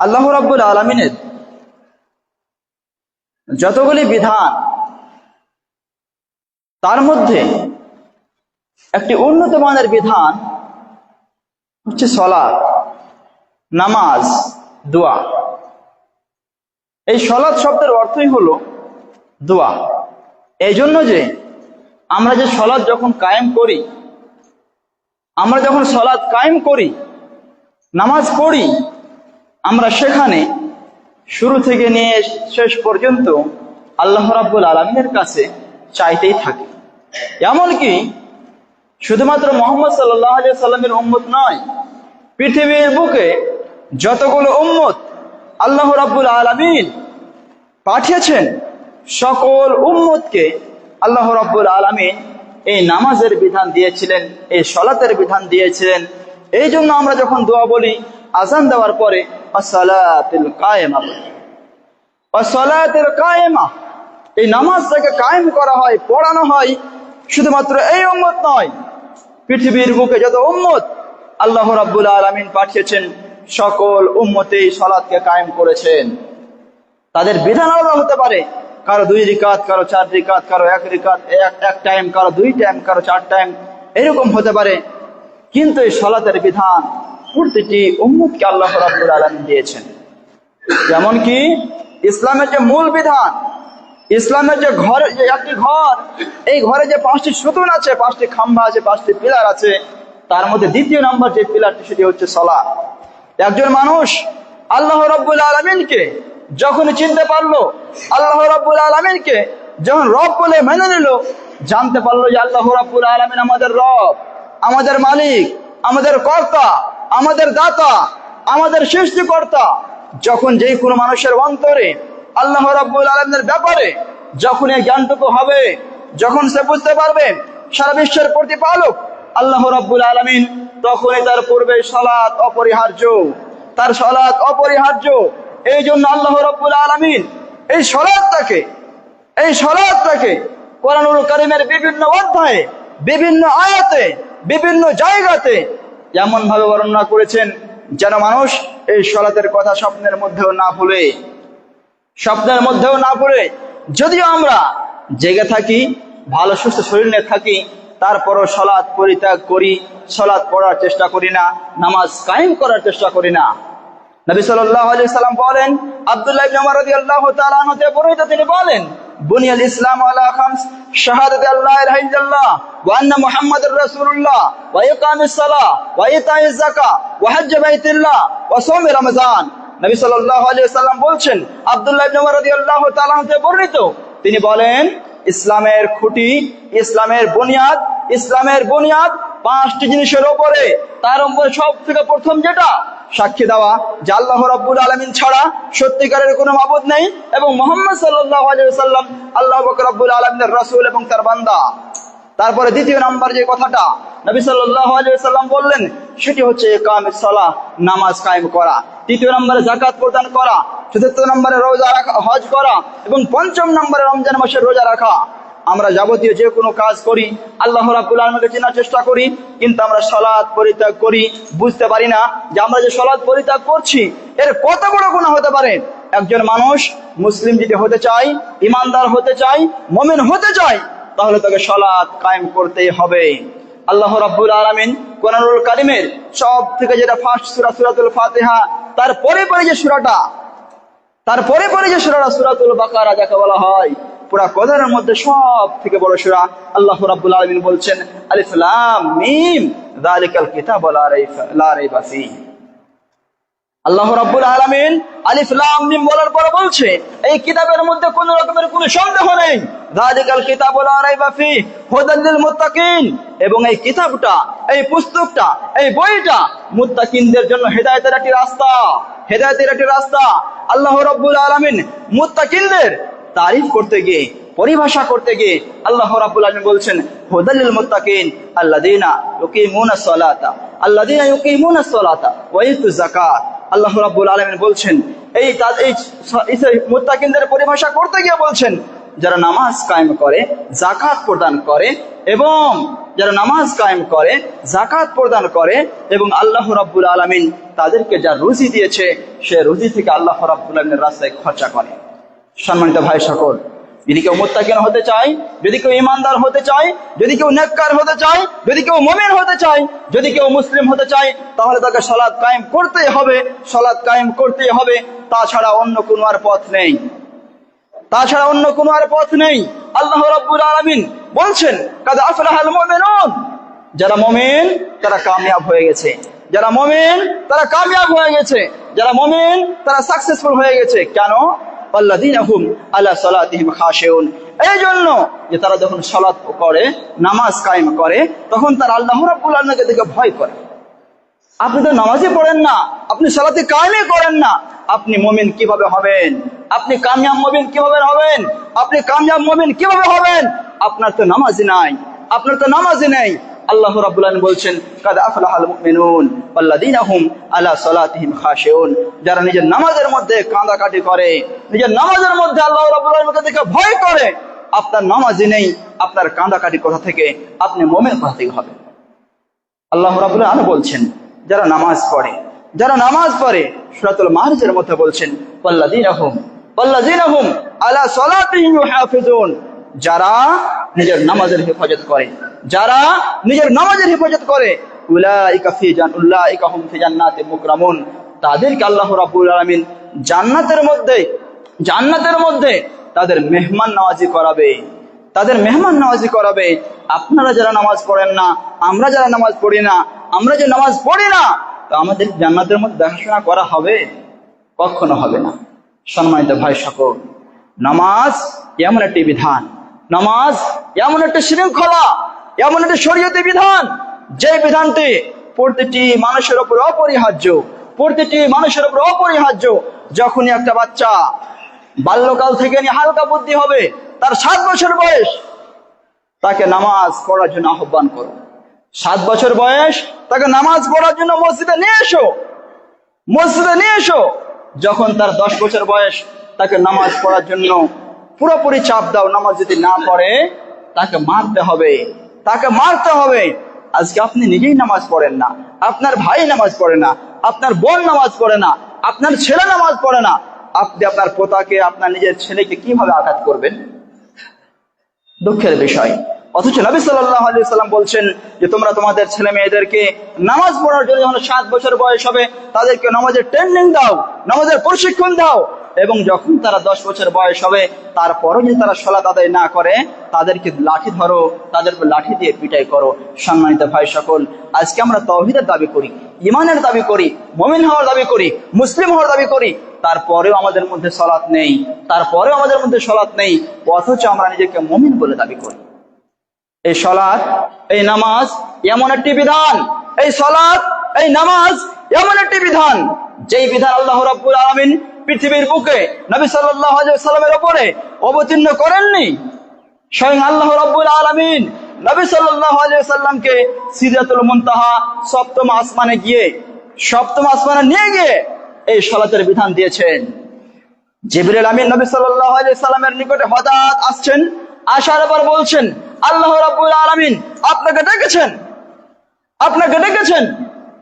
আল্লাহ রাব্বুল আলমিনের যতগুলি বিধান, তার মধ্যে একটি উন্নত মানের বিধান হচ্ছে সলাৎ, নামাজ, দোয়া। এই সলাদ শব্দের অর্থই হলো দোয়া। এই জন্য যে আমরা যে সলাদ যখন কায়েম করি, আমরা যখন সলাদ কায়েম করি, নামাজ পড়ি আমরা সেখানে শুরু থেকে নিয়ে শেষ পর্যন্ত আল্লাহ রাব্বুল আলমীর কাছে চাইতেই থাকি। এমনকি শুধুমাত্র মোহাম্মদ সাল্লাহ সাল্লামের উম্মত নয়, পৃথিবীর বুকে যতগুলো উম্মত আল্লাহ রাব্বুল আলমিন পাঠিয়েছেন, সকল উম্মতকে আল্লাহ রাব্বুল আলমিন এই নামাজের বিধান দিয়েছিলেন, এই সলাতের বিধান দিয়েছিলেন। এই জন্য আমরা যখন দোয়া বলি আজান দেওয়ার পরে আসসালাতুল কায়েমা বলি। আসসালাতুল কায়েমা, এই নামাজটাকে কায়েম করা হয়, পড়ানো হয়, শুধুমাত্র এই উম্মত নয়, পৃথিবীর বুকে যত উম্মত আল্লাহ রাব্বুল আলামিন পাঠিয়েছেন, সকল উম্মতেই সালাতকে কায়েম করেছেন। তাদের বিধান আলাদা হতে পারে, কারও দুই রিকাত, কারও চার রিকাত, কারও এক রিকাত, এক এক টাইম কারও দুই টাইম কারও চার টাইম এরকম হতে পারে। কিন্তু এই সলাতের বিধান প্রতিটি উম্মতকে আল্লাহ রাব্বুল আলামিন দিয়েছেন। যেমন কি, ইসলামের যে মূল বিধান, ইসলামের যে ঘর একটি ঘর, এই ঘরে যে পাঁচটি সুতুন আছে, পাঁচটি খাম্বা আছে, পাঁচটি পিলার আছে, তার মধ্যে দ্বিতীয় নম্বর যে পিলারটি, সেটি হচ্ছে সলা একজন মানুষ আল্লাহ রব্বুল আলমিনকে যখন চিনতে পারল, আল্লাহ রব্বুল আলমিনকে যখন রব বলে মেনে নিল, জানতে পারল যে আল্লাহ রব্বুল আলমিন আমাদের রব, আমাদের মালিক, আমাদের কর্তা আমাদের দাতা, আমাদের সৃষ্টিকর্তা, যখন যেই কোনো মানুষের অন্তরে আল্লাহ রাব্বুল আলমের ব্যাপারে যখন এই জ্ঞানটুকু হবে, যখন সে বুঝতে পারবে, সারা বিশ্বের প্রতিপালক আল্লাহ রাব্বুল আলমিন, তখনই তার পূর্বে সলাৎ অপরিহার্য। তার সলাৎ অপরিহার্য। এই জন্য আল্লাহ রাব্বুল আলমিন এই সলাৎটাকে এই সলাৎটাকে কোরআনুল করিমের বিভিন্ন অধ্যায়ে, বিভিন্ন আয়াতে, বিভিন্ন জায়গাতে এমন ভাবে বর্ণনা করেছেন যেন মানুষ এই সলাতের কথা স্বপ্নের মধ্যেও না ভুলে। স্বপ্নের মধ্যেও না পড়ে যদিও আমরা জেগে থাকি, ভালো সুস্থ শরীর নিয়ে থাকি, তারপরও সলাৎ পরিত্যাগ করি, সলাৎ পড়ার চেষ্টা করি না, নামাজ কায়েম করার চেষ্টা করি না। নবী সাল্লাম বলেন, আব্দুল্লাহ বলেন বুনিয়াল ইসলাম আলা খামস, শাহাদাত আল্লাহ ইলাহা ইল্লাল্লাহ, ওয়া আন্না মুহাম্মাদুর রাসূলুল্লাহ, ওয়া ইকামিস সালাহ, ওয়া ইতাইজ যাকাত ওয়া হজ্জ বাইতুল্লাহ, ওয়া সাওম রমজান। নবী সাল্লাল্লাহু আলাইহি সাল্লাম বলছেন, আব্দুল্লাহ ইবনে ওমর রাদিয়াল্লাহু তাআলা থেকে বর্ণিত। তিনি বলেন, ইসলামের খুঁটি, ইসলামের বুনিয়াদ ইসলামের বুনিয়াদ পাঁচটি জিনিসের ওপরে, তার উপরে সব থেকে প্রথম যেটা, সাক্ষী দেওয়া, যে আল্লাহ রাব্বুল আলামিন ছাড়া সত্যিকারের কোনো মাবুদ নেই, এবং মোহাম্মদ আলাইহি সাল্লাম আল্লাহ পাক রাব্বুল আলামিনের রাসূল এবং তার বান্দা। তারপরে দ্বিতীয় নাম্বার যে কথাটা, নবী আলাইহি সাল্লাম বললেন, সেটি হচ্ছে ইকামের সালাহ, নামাজ কায়েম করা। তৃতীয় নম্বরে জাকাত প্রদান করা। চতুর্থ নম্বরে রোজা রাখা, হজ করা। এবং পঞ্চম নম্বরে রমজান মাসের রোজা রাখা। আমরা যাবতীয় যে কোনো কাজ করি, আল্লাহ রাব্বুল আলমীকে চেনার চেষ্টা করি, কিন্তু আমরা সলাদ পরিত্যাগ করি, বুঝতে পারি না যে আমরা যে সলাদ পরিত্যাগ করছি, এর কত বড় গুণা হতে পারে? একজন মানুষ মুসলিম যদি হতে চায়, ইমানদার হতে চায়, মমিন হতে চায়, তাহলে তাকে সলাদ কায়েম করতেই হবে। আল্লাহ রাব্বুল আলামিন কোরআনুল কারিমের সব থেকে যেটা ফার্স্ট সুরা, সুরাতুল ফাতেহা তারপরে পরে যে সুরাটা তারপরে পরে পরে যে সুরাটা, সুরাতুল বাকারা যাকে বলা হয় পুরা কোরআনের মধ্যে সব থেকে বড় সূরা আল্লাহ রাব্বুল আলামিন বলছেন, আলিফ লাম মিম, যালিকাল কিতাবু লা রাইবা লা রাইবা ফীহি আল্লাহ রাব্বুল আলামিন আলিফ লাম মিম বলার পর বলছে, এই কিতাবের মধ্যে কোন রকমের কোনো সন্দেহ নেই। যালিকাল কিতাবু লা রাইবা ফি, হুদাল লিল মুত্তাকিন। এবং এই কিতাবটা, এই পুস্তকটা, এই বইটা মুত্তাকিনদের জন্য হেদায়েতের একটি রাস্তা। হেদায়েতের একটি রাস্তা। আল্লাহ রাব্বুল আলামিন মুত্তাকিনদের তারিফ করতে গিয়ে, পরিভাষা করতে গিয়ে আল্লাহ রাব্বুল আলামিন বলছেন হুদাল মুত্তাকিন, আল্লাযীনা ইউকিমুনাস সালাতা, আল্লাযীনা ইউকিমুনাস সালাতা ওয়া ইউতুজ যাকাত। আল্লাহ রাব্বুল আলামিন বলছেন, এই মুত্তাকিনদের পরিভাষা করতে গিয়ে বলছেন, যারা নামাজ কায়েম করে জাকাত প্রদান করে এবং যারা নামাজ কায়েম করে জাকাত প্রদান করে এবং আল্লাহ রাব্বুল আলামিন তাদেরকে যা রুজি দিয়েছে, সে রুজি থেকে আল্লাহ রাব্বুল আলমিনের রাস্তায় খরচা করে। সম্মানিত ভাই সকল, যদি কেউ মোত্তাকিন হতে চায়, যদি কেউ ইমানদার হতে চায়, যদি কেউ নেককার হতে চায়, যদি কেউ মোমেন হতে চায়, যদি কেউ মুসলিম হতে চায়, তাহলে তাকে সলাৎ কায়েম করতেই হবে সলাৎ কায়েম করতেই হবে, তাছাড়া অন্য কোনো আর পথ নেই। তাছাড়া অন্য কোনো আর পথ নেই। আল্লাহ রাব্বুল আলামিন বলছেন, কাদ আফলাহাল মুমিনুন। যারা মুমিন, তারা কামিয়াব হয়ে গেছে। যারা মুমিন, তারা কামিয়াব হয়ে গেছে। যারা মুমিন, তারা সাকসেসফুল হয়ে গেছে। কেন? আল্লাযীনা হুম আলা সালাতিহিম এই জন্য যে তারা যখন সালাত করে, নামাজ কায়েম করে, তখন তারা আল্লাহ রাব্বুল আলামিনকে দেখে ভয় করে। আপনি তো নামাজই পড়েন না, আপনি সালাতে কায়েমই করেন না। আপনি মমিন কীভাবে হবেন? আপনি কামিয়াব মমিন কীভাবে হবেন? আপনি কামিয়াব মমিন কীভাবে হবেন? আপনার তো নামাজই নাই, আপনার তো নামাজই নেই। আল্লাহ রাব্বুল আলামিন বলছেন, কাদ আফলাহাল মুমিনুন আল্লাযীনা হুম আলা সালাতিহিম খাশিউন। যারা নিজের নামাজের মধ্যে কাঁদাকাটি করে, নিজের নামাজের মধ্যে আল্লাহ রাব্বুল আলামিনকে দেখে ভয় করে, আপনার নামাজই নেই, আপনার কাঁদাকাটি কোথা থেকে? আপনি মুমিন কোথা থেকে হবেন? আল্লাহ রাবুল আলম বলছেন, যারা নামাজ পড়ে, যারা নামাজ পড়ে, সুরাতুল মারিজের মধ্যে বলছেন পল্লাদিনাহুম পল্লাদিনাহুম আলা সালাতিহিম ইউহাফিজুন। যারা নিজের নামাজের হেফাজত করে, যারা নিজের নামাজের হেফাজত করে তাদেরকে আল্লাহ রাব্বুল আলামিন জান্নাতের মধ্যে জান্নাতের মধ্যে তাদের মেহমান নামাজি করাবে। তাদের মেহমান নামাজি করাবে। আপনারা যারা নামাজ পড়েন না, আমরা যারা নামাজ পড়ি না, আমরা যে নামাজ পড়ি না, তো আমাদের জান্নাতের মধ্যে দেখাশোনা করা হবে? কখনো হবে না। সম্মানিত ভাই সকল নামাজ এমন একটি বিধান নামাজ এমন একটা শৃঙ্খলা, এমন একটা শরীয়তি বিধান, যে বিধানটি প্রতিটি মানুষের উপর অপরিহার্য, প্রতিটি মানুষের উপর অপরিহার্য। যখনই একটা বাচ্চা বাল্যকাল থেকে নিয়ে হালকা বুদ্ধি হবে, তার সাত বছর বয়স, তাকে নামাজ পড়ার জন্য আহ্বান করো। সাত বছর বয়স, তাকে নামাজ পড়ার জন্য মসজিদে নিয়ে এসো। মসজিদে নিয়ে এসো। যখন তার দশ বছর বয়স, তাকে নামাজ পড়ার জন্য পুরোপুরি চাপ দাও, নামাজ যদি না পড়ে, তাকে মারতে হবে। তাকে মারতে হবে। আজকে আপনি নিজেই নামাজ পড়েন না। আপনার ভাই নামাজ পড়ে না। আপনার বোন নামাজ পড়ে না। আপনার ছেলে নামাজ পড়ে না। আপনি আপনার পোতাকে, আপনার নিজের ছেলেকে কীভাবে আঘাত করবেন? দুঃখের বিষয়। অথচ নবী সাল্লাম বলছেন যে, তোমরা তোমাদের ছেলে মেয়েদেরকে নামাজ পড়ার জন্য যখন সাত বছর বয়স হবে, তাদেরকে নামাজের ট্রেনিং দাও, নামাজের প্রশিক্ষণ দাও এবং যখন তারা দশ বছর বয়স হবে, তারপরও যদি তারা সলাত আদায় না করে, তাদেরকে লাঠি ধরো তাদেরকে লাঠি দিয়ে পিটাই করো। সম্মানিত ভাই সকল, আজকে আমরা তহিদের দাবি করি ইমানের দাবি করি, মমিন হওয়ার দাবি করি, মুসলিম হওয়ার দাবি করি, তারপরেও আমাদের মধ্যে সলাৎ নেই, তারপরেও আমাদের মধ্যে সলাৎ নেই, অথচ আমরা নিজেকে মমিন বলে দাবি করি। এই সলাৎ, এই নামাজ এমন একটি বিধান, এই সলাৎ, এই নামাজ এমন একটি বিধান, যেই বিধান আল্লাহ রাব্বুল আলামিন পৃথিবীর বুকে নবী সাল্লামের ওপরে অবতীর্ণ করেননি। স্বয়ং আল্লাহ রাব্বুল আলামিন নবী সাল্লামকে সিদরাতুল মুনতাহা, সপ্তম আসমানে গিয়ে, সপ্তম আসমানে নিয়ে গিয়ে এই সলাতের বিধান দিয়েছেন। জিবরিল আমিন নবী সাল্লামের নিকটে হঠাৎ আসছেন, আসার পর বলছেন, আল্লাহ রাব্বুল আলামিন আপনাকে ডেকেছেন আপনাকে ডেকেছেন।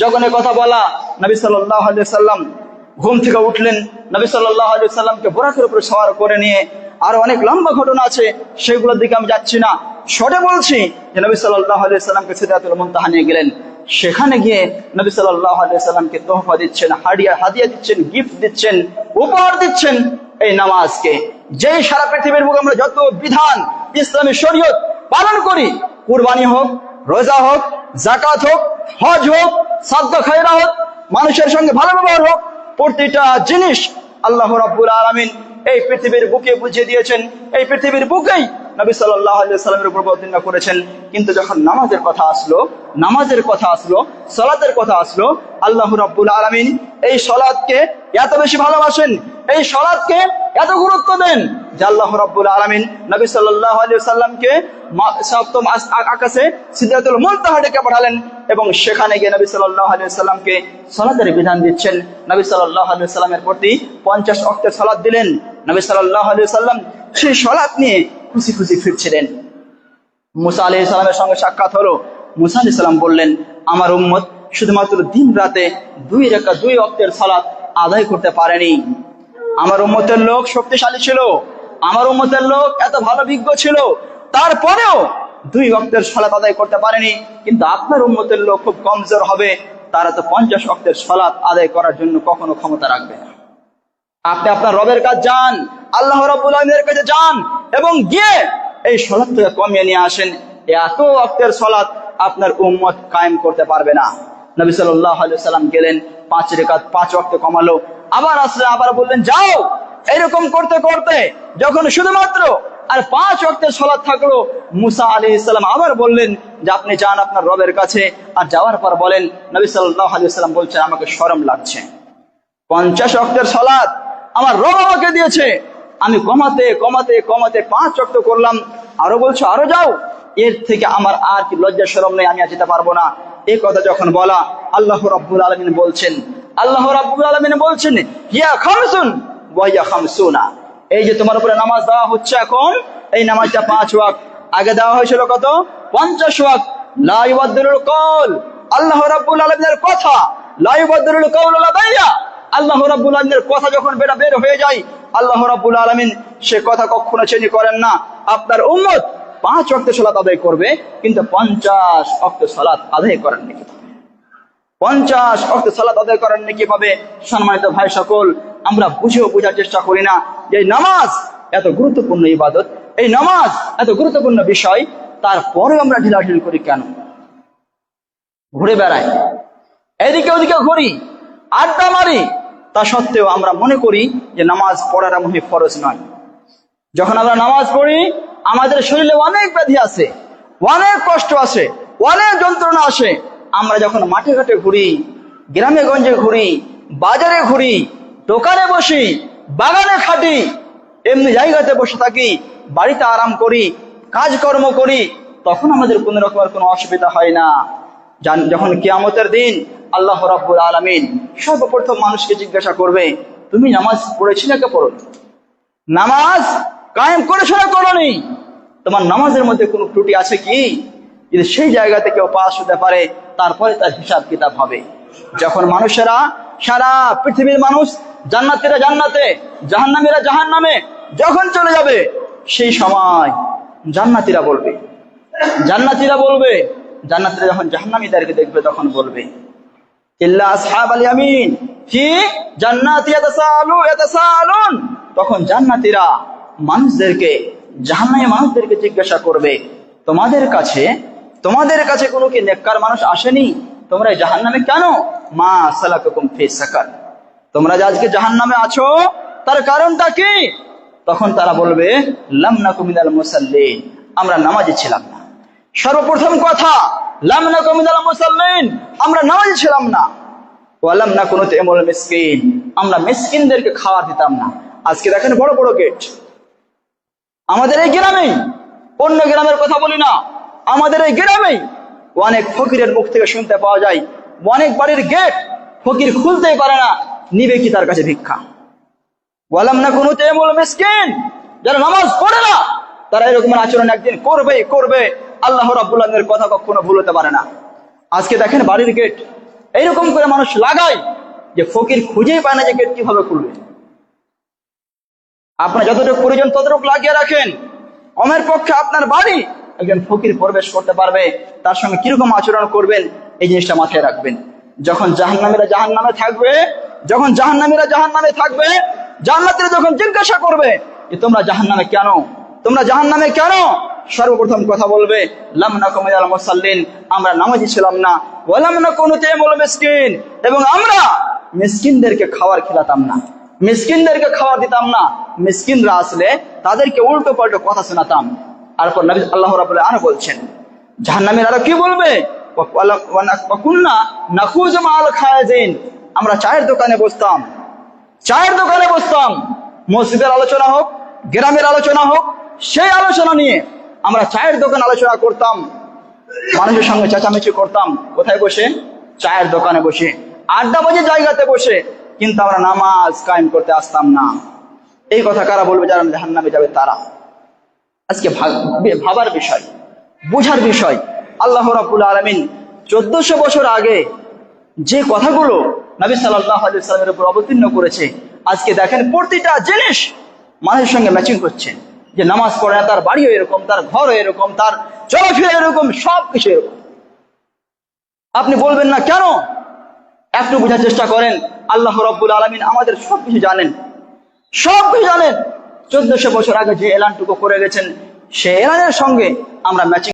যখন কথা বলা নবী সাল্লাম ঘুম থেকে উঠলেন, নবী সাল্লাল্লাহু আলাইহি সাল্লামকে বোরাকের উপরে সওয়ার করে নিয়ে আরও অনেক লম্বা ঘটনা আছে, সেগুলোর দিকে আমি যাচ্ছি না। শর্টে বলছি যে নবী সাল্লাল্লাহু আলাইহি সাল্লামকে সিদরাতুল মুনতাহা নিয়ে গেলেন। সেখানে গিয়ে নবী আলাইহি সাল্লামকে তোহফা দিচ্ছেন হাদিয়া হাদিয়া দিচ্ছেন, গিফট দিচ্ছেন, উপহার দিচ্ছেন এই নামাজকে। যেই সারা পৃথিবীর বুকে আমরা যত বিধান ইসলামী শরীয়ত পালন করি, কুরবানি হোক, রোজা হোক জাকাত হোক, হজ হোক, সাদ্দ খায়রা হোক, মানুষের সঙ্গে ভালো ব্যবহার হোক প্রতিটা জিনিস আল্লাহ রাব্বুল আলমিন এই পৃথিবীর বুকে বুঝিয়ে দিয়েছেন। এই পৃথিবীর বুকেই নবী আলাইহি সাল্লামের উপর অবতীর্ণ করেছেন। কিন্তু যখন নামাজের কথা আসলো, নামাজের কথা আসলো, সলাতের কথা আসলো, আল্লাহ রাব্বুল আলমিন এই সলাদকে এত বেশি ভালোবাসেন এই সলাদকে এত গুরুত্ব দেন যে আল্লাহ রাব্বুল আলামিন নবী সাল্লামকে সপ্তম আকাশে সিদরাতুল মুনতাহা ডেকে পাঠালেন এবং সেখানে গিয়ে নবী সাল্লাল্লাহু আলাইহি সাল্লামকে সালাতের বিধান দিচ্ছেন। নবী সাল্লাল্লাহু সাল্লামের প্রতি 50 ওয়াক্তের সালাত দিলেন। নবী সাল্লাল্লাহু আলাইহি সাল্লাম সেই সালাত নিয়ে খুশি খুশি ফিরছিলেন। মুসা আলি ইসলামের সঙ্গে সাক্ষাৎ হলো। মুসা আলি সাল্লাম বললেন, আমার উম্মত শুধুমাত্র দিন রাতে দুই রেখা দুই অক্টের সালাত আদায় করতে পারেনি। আমার উম্মতের লোক শক্তিশালী ছিল। আমার উম্মতের লোক এত ভালো বিজ্ঞ ছিল। তারপরেও দুই অক্টের সালাত আদায় করতে পারেনি। কিন্তু আপনার উম্মতের লোক খুব কমজোর হবে। তারা তো পঞ্চাশ অক্টের সালাত আদায় করার জন্য কখনো ক্ষমতা রাখবে না। আপনি আপনার রবের কাছে যান, আল্লাহ আলমের কাছে যান এবং গিয়ে এই সলাৎটাকে কমিয়ে নিয়ে আসেন। এত অক্তের সলাৎ আপনার উম্মত কায়েম করতে পারবে না। নবী সাল্লাহ সাল্লাম গেলেন, পাঁচ রেখাত পাঁচ অক্টে কমালো। আবার আসলে আবার বললেন, যাও। এরকম করতে করতে যখন শুধুমাত্র আর পাঁচ অক্টের সলাৎ থাকল, মুসা আলী ইসলাম আবার বললেন যে, আপনি যান আপনার রবের কাছে। আর যাওয়ার পর বলেন, নবী সাল্লাহ আলি সাল্লাম বলছেন, আমাকে সরম লাগছে। পঞ্চাশ অক্টের সলাদ আমার রব আমাকে দিয়েছে। আমি কমাতে কমাতে কমাতে পাঁচ অক্ট করলাম। আরও বলছো, আরও যাও। এর থেকে আমার আর কি লজ্জা সরম নেই, আমি আর যেতে পারব না। এই কথা যখন বলা, আল্লাহ রাব্বুল আলমিন বলছেন আল্লাহ রাব্বুল আলমিন বলছেন, হিয়া খামসুন ওয়াইয়া খামসুনা। এই যে তোমার উপরে নামাজ দেওয়া হচ্ছে এখন, এই নামাজটা পাঁচ ওয়াক আগে দেওয়া হয়েছিল কত? পঞ্চাশ ওয়াক আল্লাহ রাব্বুল কথা। লাদাইয়া আল্লাহ রাব্বুল কথা যখন বেটা বের হয়ে যায়, আল্লাহ রাব্বুল আলমিন সে কথা কখনো চেনি করেন না। আপনার উম্মত পাঁচ অক্ট সালাত আদায় করবে, কিন্তু পঞ্চাশ অক্ট সালাত আদায় করেন নাকি? পঞ্চাশ অক্ট সালাত আদায় করেন নাকি পাবে সম্মানিত ভাই সকল, আমরা বুঝেও বোঝার চেষ্টা করি না যে নামাজ এত গুরুত্বপূর্ণ ইবাদত, এই নামাজ এত গুরুত্বপূর্ণ বিষয়, তারপরে আমরা ঢিলাঢিল করি কেন? ঘুরে বেড়াই। এদিকে ওদিকে ঘুরি, আড্ডা মারি। তা সত্ত্বেও আমরা মনে করি যে নামাজ পড়ার মনে ফরজ নয়। যখন আমরা নামাজ পড়ি, আমাদের শরীরে অনেক ব্যাধি আছে, অনেক কষ্ট আছে অনেক যন্ত্রণা আসে। আমরা যখন মাঠে ঘাটে ঘুরি, গ্রামে গঞ্জে ঘুরি, বাজারে ঘুরি, দোকানে বসি, বাগানে খাটি, এমনি জায়গাতে বসে থাকি, বাড়িতে আরাম করি, কাজকর্ম করি, তখন আমাদের কোনো রকমের কোনো অসুবিধা হয় না। যখন কিয়ামতের দিন আল্লাহ রাব্বুল আলামিন সর্বপ্রথম মানুষকে জিজ্ঞাসা করবে, তুমি নামাজ পড়েছিলে কে পড়ো নামাজ কায়েম করেছ না করনি তোমার নামাজের মধ্যে কোনো ত্রুটি আছে কি? যদি সেই জায়গাতে কেউ পাস হতে পারে, তারপরে তার হিসাব কিতাব হবে। যখন মানুষেরা সারা পৃথিবীর মানুষ জান্নাতিরা জান্নাতে, জাহান্নামীরা জাহান্নামে, যখন চলে যাবে, সেই সময় জান্নাতিরা বলবে। জান্নাতিরা বলবে, জান্নাতিরা যখন জাহান্নামীদেরকে দেখবে, তখন বলবে তখন জান্নাতীরা মানুষদেরকে, জাহান্নামী মানুষদেরকে জিজ্ঞাসা করবে, তোমাদের কাছে তোমাদের কাছে কোনো কি নেককার মানুষ আসেনি? তোমরা এই জাহান্নামে কেন? মা সালাকুম ফি সাকার। তোমরা যে আজকে জাহান্নামে আছো, তার কারণটা কি? তখন তারা বলবে, লাম নাকু মিনাল মুসাল্লিন, আমরা নামাজে ছিলাম না। সর্বপ্রথম কথা, লাম নাকু মিনাল মুসাল্লিন, আমরা নামাজি ছিলাম না। ওয়ালাম না কোনো তেমল মিসকিন, আমরা মিসকিনদেরকে খাওয়া দিতাম না। আজকে দেখেন বড় বড় গেট আমাদের এই গ্রামেই, অন্য গ্রামের কথা বলি না। আমাদের এই গ্রামেই অনেক ফকিরের মুখ থেকে শুনতে পাওয়া যায়, অনেক বাড়ির গেট ফকির খুলতেই পারে না, নিবে কি তার কাছে ভিক্ষা? ওয়ালাম না কোনো যারা নামাজ পড়ে না, তারা এরকম আচরণ একদিন করবে করবে, আল্লাহ রাবুল্লাহের কথা কখনো ভুলতে পারে না। আজকে দেখেন বাড়ির গেট, এইরকম করে মানুষ লাগায় যে ফকির খুঁজেই পায় না যে গেট কীভাবে খুলবে। আপনার যতটুকু প্রয়োজন ততটুকু লাগিয়ে রাখেন। অমের পক্ষে আপনার বাড়ি একজন ফকির প্রবেশ করতে পারবে, তার সঙ্গে কীরকম আচরণ করবেন, এই জিনিসটা মাথায় রাখবেন। যখন জাহান্নামীরা জাহান নামে থাকবে, যখন জাহান্নামীরা জাহান নামে থাকবে, জান্নাতীরা যখন জিজ্ঞাসা করবে যে, তোমরা জাহান নামে কেন? তোমরা জাহান নামে কেন? সর্বপ্রথম কথা বলবে, লাম না কমিয়াল মুসাল্লিন, আমরা নামাজি ছিলাম না। ওয়ালাম না কোনো তেমল মিসকিন। এবং আমরা মিসকিনদেরকে খাবার খেলাতাম না। মিসকিনদেরকে খাবার দিতাম না। মিসকিনরা আসলে তাদেরকে উল্টো পাল্টো কথা শোনাতাম। তারপর নবী আল্লাহ রাবুল্লাহ আরও বলছেন, জাহান্নামীর আরও কি বলবে? আমরা চায়ের দোকানে বসতাম, চায়ের দোকানে বসতাম। মসজিদের আলোচনা হোক, গ্রামের আলোচনা হোক, সেই আলোচনা নিয়ে আমরা চায়ের দোকান আলোচনা করতাম। মানুষের সঙ্গে চেঁচামেচি করতাম। কোথায় বসে? চায়ের দোকানে বসে। আড্ডা বাজে জায়গাতে বসে। কিন্তু আমরা নামাজ কায়েম করতে আসতাম না। এই কথা কারা বলবে যারা জাহান নামে যাবে তারা? আজকে ভাব- ভাবার বিষয়, বোঝার বিষয়। আল্লাহ রাবুল আলমিন চোদ্দশো বছর আগে যে কথাগুলো নবী সাল্লাহ উপর অবতীর্ণ করেছে, আজকে দেখেন প্রতিটা জিনিস মানুষের সঙ্গে ম্যাচিং করছে। যে নামাজ পড়ে না, তার বাড়িও এরকম, তার ঘরও এরকম, তার চলাফেরা এরকম সব কিছু এরকম। আপনি বলবেন না কেন? একটু বোঝার চেষ্টা করেন। আল্লাহ রব্বুল আলমিন আমাদের সব কিছু জানেন। সব কিছু জানেন। চোদ্দশো বছর আগে যে এলানটুকু করে গেছেন সে এলানের সঙ্গে আমরা ম্যাচিং